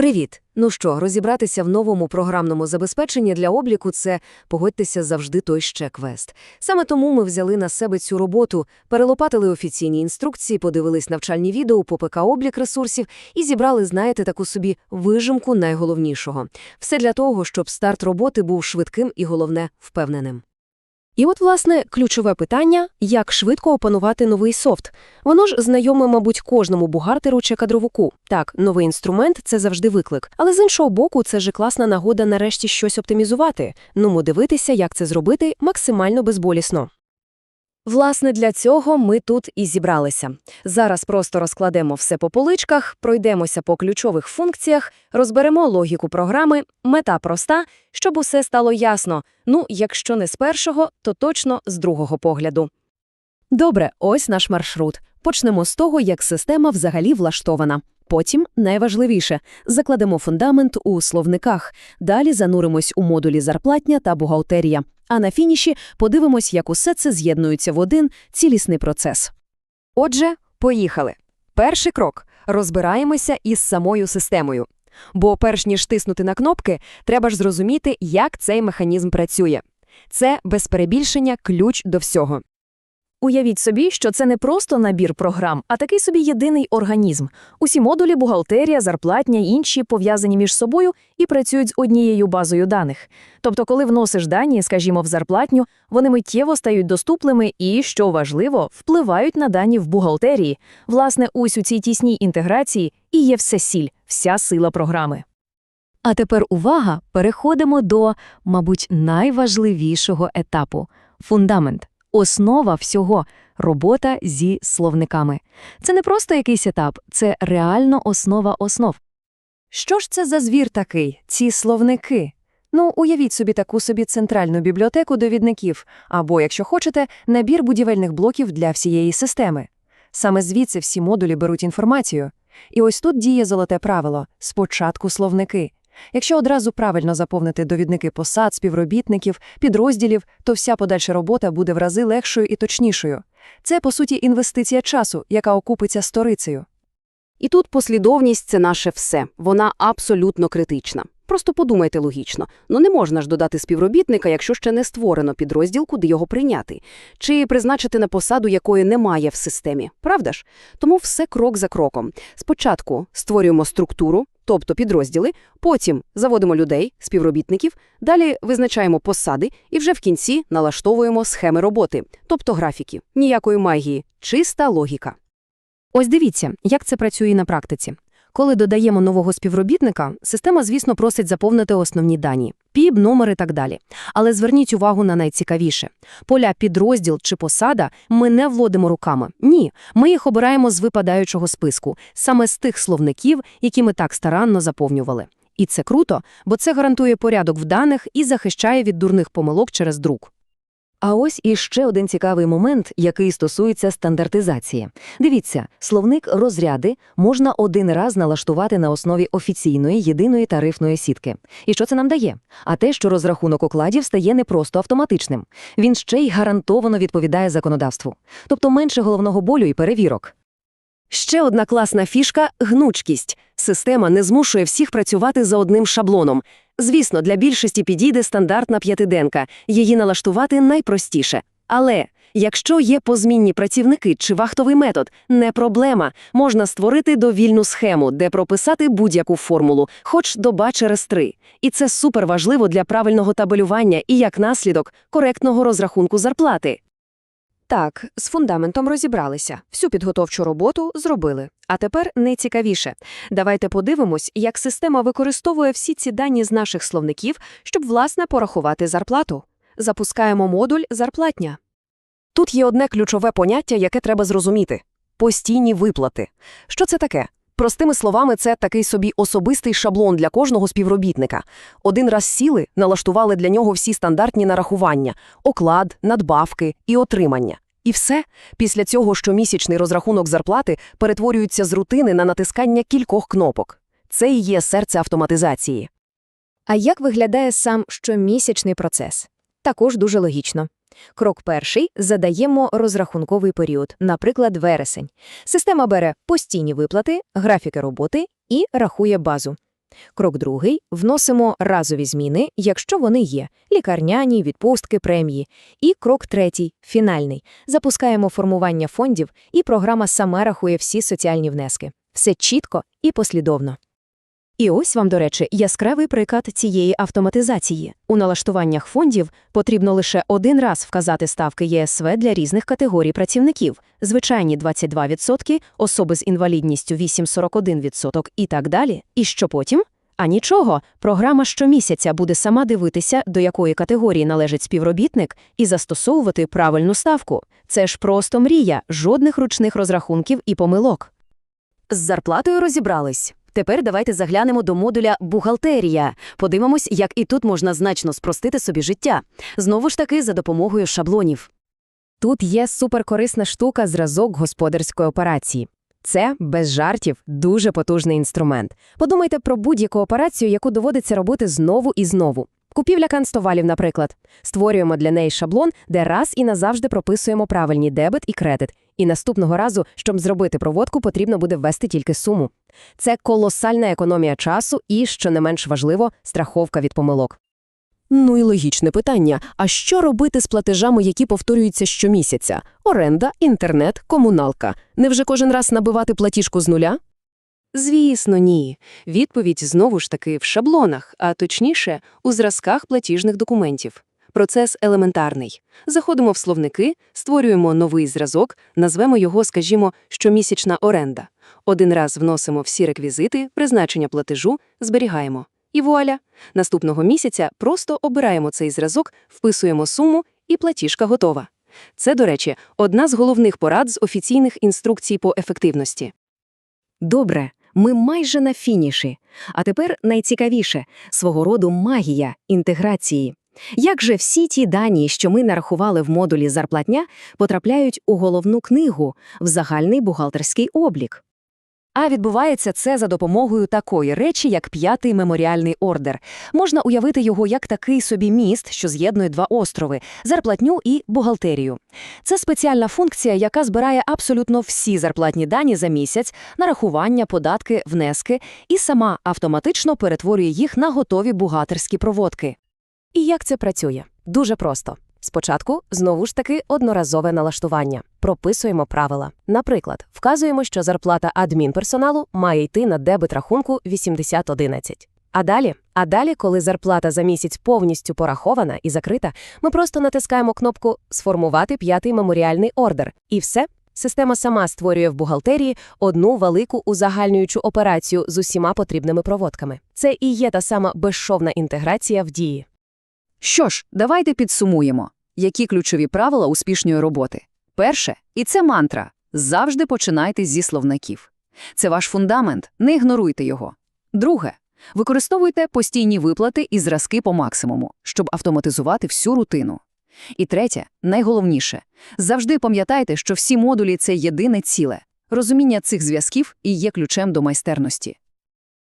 Привіт! Ну що, розібратися в новому програмному забезпеченні для обліку – це, погодьтеся, завжди той ще квест. Саме тому ми взяли на себе цю роботу, перелопатили офіційні інструкції, подивились навчальні відео по ПК-облік ресурсів і зібрали, знаєте, таку собі вижимку найголовнішого. Все для того, щоб старт роботи був швидким і, головне, впевненим. І от, власне, ключове питання – як швидко опанувати новий софт. Воно ж знайоме, мабуть, кожному бухгалтеру чи кадровику. Так, новий інструмент – це завжди виклик. Але з іншого боку, це ж класна нагода нарешті щось оптимізувати. Ну, дивитися, як це зробити максимально безболісно. Власне, для цього ми тут і зібралися. Зараз просто розкладемо все по поличках, пройдемося по ключових функціях, розберемо логіку програми, мета проста, щоб усе стало ясно. Ну, якщо не з першого, то точно з другого погляду. Добре, ось наш маршрут. Почнемо з того, як система взагалі влаштована. Потім, найважливіше, закладемо фундамент у словниках, далі зануримось у модулі зарплатня та бухгалтерія, а на фініші подивимось, як усе це з'єднується в один цілісний процес. Отже, поїхали. Перший крок – розбираємося із самою системою. Бо перш ніж тиснути на кнопки, треба ж зрозуміти, як цей механізм працює. Це, без перебільшення, ключ до всього. Уявіть собі, що це не просто набір програм, а такий собі єдиний організм. Усі модулі, бухгалтерія, зарплатня інші пов'язані між собою і працюють з однією базою даних. Тобто, коли вносиш дані, скажімо, в зарплатню, вони миттєво стають доступними і, що важливо, впливають на дані в бухгалтерії. Власне, ось у цій тісній інтеграції і є все сіль, вся сила програми. А тепер увага, переходимо до, мабуть, найважливішого етапу – фундамент. Основа всього – робота зі словниками. Це не просто якийсь етап, це реально основа основ. Що ж це за звір такий, ці словники? Ну, уявіть собі таку собі центральну бібліотеку довідників, або, якщо хочете, набір будівельних блоків для всієї системи. Саме звідси всі модулі беруть інформацію. І ось тут діє золоте правило – спочатку словники. Якщо одразу правильно заповнити довідники посад, співробітників, підрозділів, то вся подальша робота буде в рази легшою і точнішою. Це, по суті, інвестиція часу, яка окупиться сторицею. І тут послідовність – це наше все. Вона абсолютно критична. Просто подумайте логічно. Ну не можна ж додати співробітника, якщо ще не створено підрозділ, куди його прийняти. Чи призначити на посаду, якої немає в системі. Правда ж? Тому все крок за кроком. Спочатку створюємо структуру, тобто підрозділи, потім заводимо людей, співробітників, далі визначаємо посади і вже в кінці налаштовуємо схеми роботи, тобто графіки. Ніякої магії, чиста логіка. Ось дивіться, як це працює на практиці. Коли додаємо нового співробітника, система, звісно, просить заповнити основні дані – ПІБ, номер і так далі. Але зверніть увагу на найцікавіше. Поля підрозділ чи посада ми не вводимо руками. Ні, ми їх обираємо з випадаючого списку, саме з тих словників, які ми так старанно заповнювали. І це круто, бо це гарантує порядок в даних і захищає від дурних помилок через друк. А ось іще один цікавий момент, який стосується стандартизації. Дивіться, словник розряди можна один раз налаштувати на основі офіційної єдиної тарифної сітки. І що це нам дає? А те, що розрахунок окладів стає не просто автоматичним. Він ще й гарантовано відповідає законодавству. Тобто менше головного болю і перевірок. Ще одна класна фішка – гнучкість. Система не змушує всіх працювати за одним шаблоном. Звісно, для більшості підійде стандартна п'ятиденка, її налаштувати найпростіше. Але якщо є позмінні працівники чи вахтовий метод, не проблема. Можна створити довільну схему, де прописати будь-яку формулу, хоч доба через три. І це суперважливо для правильного табелювання і, як наслідок, коректного розрахунку зарплати. Так, з фундаментом розібралися, всю підготовчу роботу зробили. А тепер найцікавіше. Давайте подивимось, як система використовує всі ці дані з наших словників, щоб, власне, порахувати зарплату. Запускаємо модуль «Зарплатня». Тут є одне ключове поняття, яке треба зрозуміти – постійні виплати. Що це таке? Простими словами, це такий собі особистий шаблон для кожного співробітника. Один раз сіли, налаштували для нього всі стандартні нарахування – оклад, надбавки і отримання. І все. Після цього щомісячний розрахунок зарплати перетворюється з рутини на натискання кількох кнопок. Це і є серце автоматизації. А як виглядає сам щомісячний процес? Також дуже логічно. Крок перший – задаємо розрахунковий період, наприклад, вересень. Система бере постійні виплати, графіки роботи і рахує базу. Крок другий – вносимо разові зміни, якщо вони є – лікарняні, відпустки, премії. І крок третій – фінальний. Запускаємо формування фондів, і програма сама рахує всі соціальні внески. Все чітко і послідовно. І ось вам, до речі, яскравий приклад цієї автоматизації. У налаштуваннях фондів потрібно лише один раз вказати ставки ЄСВ для різних категорій працівників. Звичайні 22%, особи з інвалідністю 8,41% і так далі. І що потім? А нічого, програма щомісяця буде сама дивитися, до якої категорії належить співробітник, і застосовувати правильну ставку. Це ж просто мрія, жодних ручних розрахунків і помилок. З зарплатою розібрались. Тепер давайте заглянемо до модуля «Бухгалтерія». Подивимось, як і тут можна значно спростити собі життя. Знову ж таки, за допомогою шаблонів. Тут є суперкорисна штука зразок господарської операції. Це, без жартів, дуже потужний інструмент. Подумайте про будь-яку операцію, яку доводиться робити знову і знову. Купівля канцтоварів, наприклад. Створюємо для неї шаблон, де раз і назавжди прописуємо правильні дебет і кредит. І наступного разу, щоб зробити проводку, потрібно буде ввести тільки суму. Це колосальна економія часу і, що не менш важливо, страховка від помилок. Ну і логічне питання: а що робити з платежами, які повторюються щомісяця? Оренда, інтернет, комуналка. Невже кожен раз набивати платіжку з нуля? Звісно, ні. Відповідь знову ж таки в шаблонах, а точніше, у зразках платіжних документів. Процес елементарний. Заходимо в словники, створюємо новий зразок, назвемо його, скажімо, щомісячна оренда. Один раз вносимо всі реквізити, призначення платежу, зберігаємо. І вуаля! Наступного місяця просто обираємо цей зразок, вписуємо суму, і платіжка готова. Це, до речі, одна з головних порад з офіційних інструкцій по ефективності. Добре, ми майже на фініші. А тепер найцікавіше – свого роду магія інтеграції. Як же всі ті дані, що ми нарахували в модулі «Зарплатня», потрапляють у головну книгу, в загальний бухгалтерський облік? А відбувається це за допомогою такої речі, як п'ятий меморіальний ордер. Можна уявити його як такий собі міст, що з'єднує два острови – зарплатню і бухгалтерію. Це спеціальна функція, яка збирає абсолютно всі зарплатні дані за місяць, нарахування, податки, внески, і сама автоматично перетворює їх на готові бухгалтерські проводки. І як це працює? Дуже просто. Спочатку, знову ж таки, одноразове налаштування. Прописуємо правила. Наприклад, вказуємо, що зарплата адмінперсоналу має йти на дебет рахунку 8011. А далі, а далі, коли зарплата за місяць повністю порахована і закрита, ми просто натискаємо кнопку Сформувати п'ятий меморіальний ордер. І все. Система сама створює в бухгалтерії одну велику узагальнюючу операцію з усіма потрібними проводками. Це і є та сама безшовна інтеграція в дії. Що ж, давайте підсумуємо, які ключові правила успішної роботи. Перше, і це мантра – завжди починайте зі словників. Це ваш фундамент, не ігноруйте його. Друге, використовуйте постійні виплати і зразки по максимуму, щоб автоматизувати всю рутину. І третє, найголовніше – завжди пам'ятайте, що всі модулі – це єдине ціле. Розуміння цих зв'язків і є ключем до майстерності.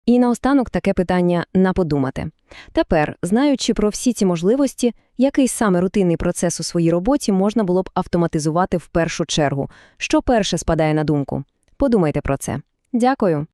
І наостанок таке питання на подумати. Тепер, знаючи про всі ці можливості, який саме рутинний процес у своїй роботі можна було б автоматизувати в першу чергу? Що перше спадає на думку? Подумайте про це. Дякую.